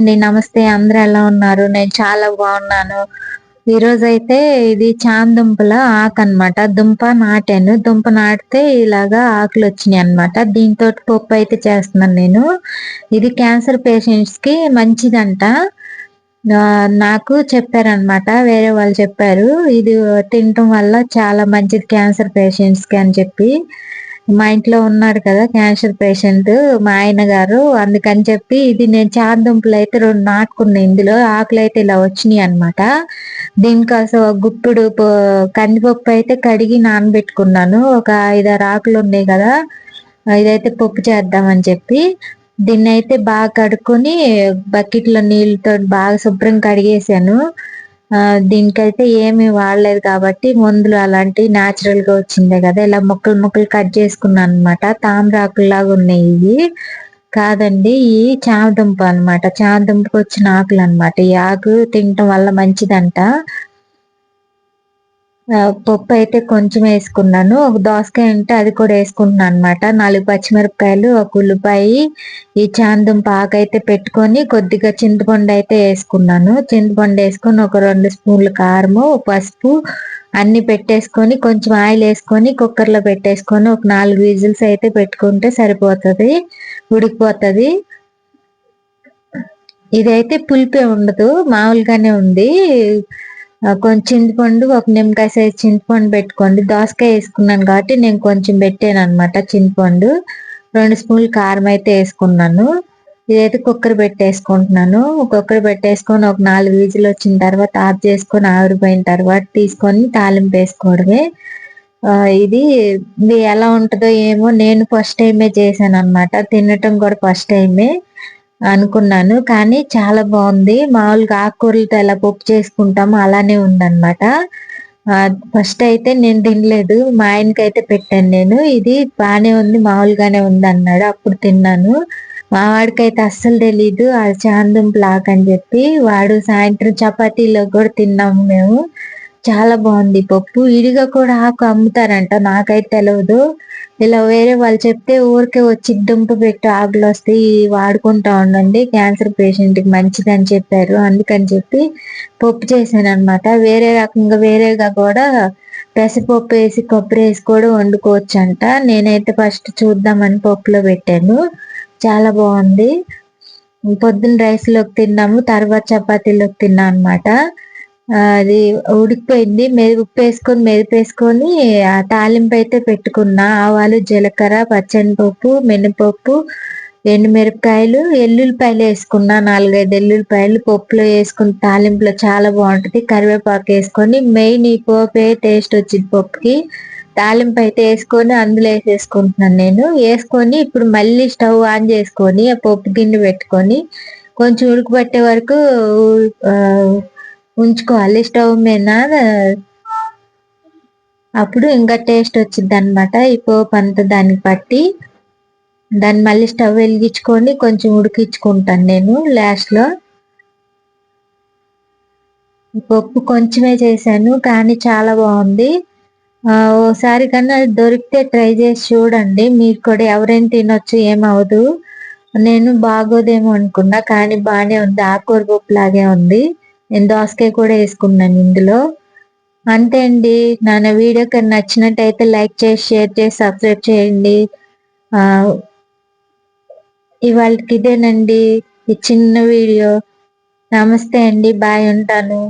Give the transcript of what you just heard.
అండి నమస్తే అందరూ ఎలా ఉన్నారు? నేను చాలా బాగున్నాను. ఈరోజు అయితే ఇది చాందుంపల ఆకు అన్నమాట దుంప నాటాను. దుంప నాటితే ఇలాగా ఆకులు వచ్చినాయి అన్నమాట. దీంతో పప్పు అయితే చేస్తున్నాను నేను. ఇది క్యాన్సర్ పేషెంట్స్కి మంచిదంట నాకు చెప్పారనమాట వేరే వాళ్ళు చెప్పారు. ఇది తినటం వల్ల చాలా మంచిది క్యాన్సర్ పేషెంట్స్కి అని చెప్పి. మా ఇంట్లో ఉన్నాడు కదా క్యాన్సర్ పేషెంట్ మా ఆయన గారు. అందుకని చెప్పి ఇది నేను చాందుంపలు అయితే రెండు నాటుకున్నా. ఇందులో ఆకులు అయితే ఇలా వచ్చినాయి అన్నమాట. దీనికోసం ఒక గుప్పుడు ప- కందిపప్పు అయితే కడిగి నానబెట్టుకున్నాను. ఒక ఐదారు ఆకులు ఉన్నాయి కదా ఇదైతే పప్పు చేద్దామని చెప్పి. దీన్ని అయితే బాగా కడుక్కొని బకెట్లో నీళ్ళతో బాగా శుభ్రం కడిగేసాను దీనికైతే ఏమి వాడలేదు కాబట్టి మందులు అలాంటివి న్యాచురల్గా వచ్చిందే కదా. ఇలా ముక్కలు ముక్కలు కట్ చేసుకున్నాను అనమాట తామరాకుల్లాగా ఉన్నాయి ఇవి. కాదండి ఈ చామదుంప అన్నమాట. చామదుంపకు వచ్చిన ఆకులు అనమాట ఈ ఆకు తినటం వల్ల మంచిదంట. పప్పు అయితే కొంచెం వేసుకున్నాను. ఒక దోసకాయ ఉంటే అది కూడా వేసుకుంటున్నాను అనమాట నాలుగు పచ్చిమిరపకాయలు ఒక ఉల్లిపాయ ఈ చాందం పాక అయితే పెట్టుకొని కొద్దిగా చింతపండు అయితే వేసుకున్నాను. చింతపండు వేసుకొని ఒక రెండు స్పూన్లు కారము పసుపు అన్ని పెట్టేసుకొని కొంచెం ఆయిల్ వేసుకొని కుక్కర్లో పెట్టేసుకొని ఒక నాలుగు విజిల్స్ అయితే పెట్టుకుంటే సరిపోతుంది ఉడికిపోతుంది. ఇదైతే పులిపే ఉండదు మామూలుగానే ఉంది. కొంచెం చింతపండు ఒక నిమ్మకాయ సైజ్ చింతపండు పెట్టుకోండి. దోసకాయ వేసుకున్నాను కాబట్టి నేను కొంచెం పెట్టాను అనమాట చింతపండు రెండు స్పూన్లు కారం అయితే వేసుకున్నాను. ఇదైతే కుక్కర్ పెట్టేసుకుంటున్నాను. కుక్కర్ పెట్టేసుకొని ఒక నాలుగు వీజులు వచ్చిన తర్వాత ఆఫ్ చేసుకొని ఆవిరిపోయిన తర్వాత తీసుకొని తాలింపు వేసుకోవడమే. ఇది ఇది ఎలా ఉంటుందో ఏమో నేను ఫస్ట్ టైమే చేశాను అనమాట తినటం కూడా ఫస్ట్ టైమే. అనుకున్నాను. కానీ చాలా బాగుంది. మామూలుగా ఆకుకూరలతో ఎలా పప్పు చేసుకుంటామో అలానే ఉందన్నమాట. ఫస్ట్ అయితే నేను తినలేదు. మా ఆయనకి అయితే పెట్టాను నేను. ఇది బాగానే ఉంది మామూలుగానే ఉంది అన్నాడు. అప్పుడు తిన్నాను. మా వాడికైతే అస్సలు తెలీదు. అది చాందం ప్లాక్ అని చెప్పి వాడు సాయంత్రం చపాతీలో కూడా తిన్నాము మేము. చాలా బాగుంది. పప్పు ఇడిగా కూడా ఆకు అమ్ముతారంట. నాకైతే తెలియదు ఇలా వేరే వాళ్ళు చెప్తే ఊరికే వచ్చి దుంప పెట్టి ఆకులు వస్తాయి వాడుకుంటా ఉండండి. క్యాన్సర్ పేషెంట్కి మంచిది అని చెప్పారు. అందుకని చెప్పి పప్పు చేశాను అనమాట వేరే రకంగా వేరేగా కూడా పెసరపప్పు వేసి కొబ్బరి వేసి కూడా వండుకోవచ్చు అంట నేనైతే ఫస్ట్ చూద్దామని పప్పులో పెట్టాను. చాలా బాగుంది. పొద్దున్న రైస్లోకి తిన్నాము. తర్వాత చపాతీలోకి తిన్నాను అనమాట అది ఉడికిపోయింది. మెది ఉప్పు వేసుకొని మెదిపేసుకొని ఆ తాలింపు అయితే పెట్టుకున్నా. ఆవాలు జీలకర్ర పచ్చనిపప్పు మినపప్పు ఎండుమిరపకాయలు ఎల్లుల్లిపాయలు వేసుకున్నా. నాలుగైదు ఎల్లుల్లిపాయలు పప్పులో వేసుకుని తాలింపులో చాలా బాగుంటుంది. కరివేపాకు వేసుకొని మెయిన్ ఈ పోపే టేస్ట్ వచ్చింది పప్పుకి. తాలింపు అయితే వేసుకొని అందులో వేసేసుకుంటున్నాను నేను. వేసుకొని ఇప్పుడు మళ్ళీ స్టవ్ ఆన్ చేసుకొని ఆ పప్పు గిన్నె పెట్టుకొని కొంచెం ఉడకబట్టే వరకు ఉంచుకోవాలి స్టవ్ మీద అప్పుడు ఇంకా టేస్ట్ వచ్చింది అనమాట ఈ పోపు అంతా దానికి పట్టి దాన్ని మళ్ళీ స్టవ్ వెలిగించుకొని కొంచెం ఉడికించుకుంటాను నేను లాస్ట్లో పప్పు కొంచెమే చేశాను కానీ చాలా బాగుంది. ఓసారి కన్నా అది దొరికితే ట్రై చేసి చూడండి మీరు కూడా ఎవరైనా తినొచ్చు ఏమవదు నేను బాగోదేమో అనుకున్నా కానీ బాగానే ఉంది ఆకూర పప్పు లాగే ఉంది. నేను దోసకాయ కూడా వేసుకున్నాను ఇందులో. అంతే అండి. నా వీడియో కానీ నచ్చినట్టయితే లైక్ చేసి షేర్ చేసి సబ్స్క్రైబ్ చేయండి. ఇవాళకి ఇదేనండి. ఈ చిన్న వీడియో. నమస్తే అండి. బాయ్ ఉంటాను.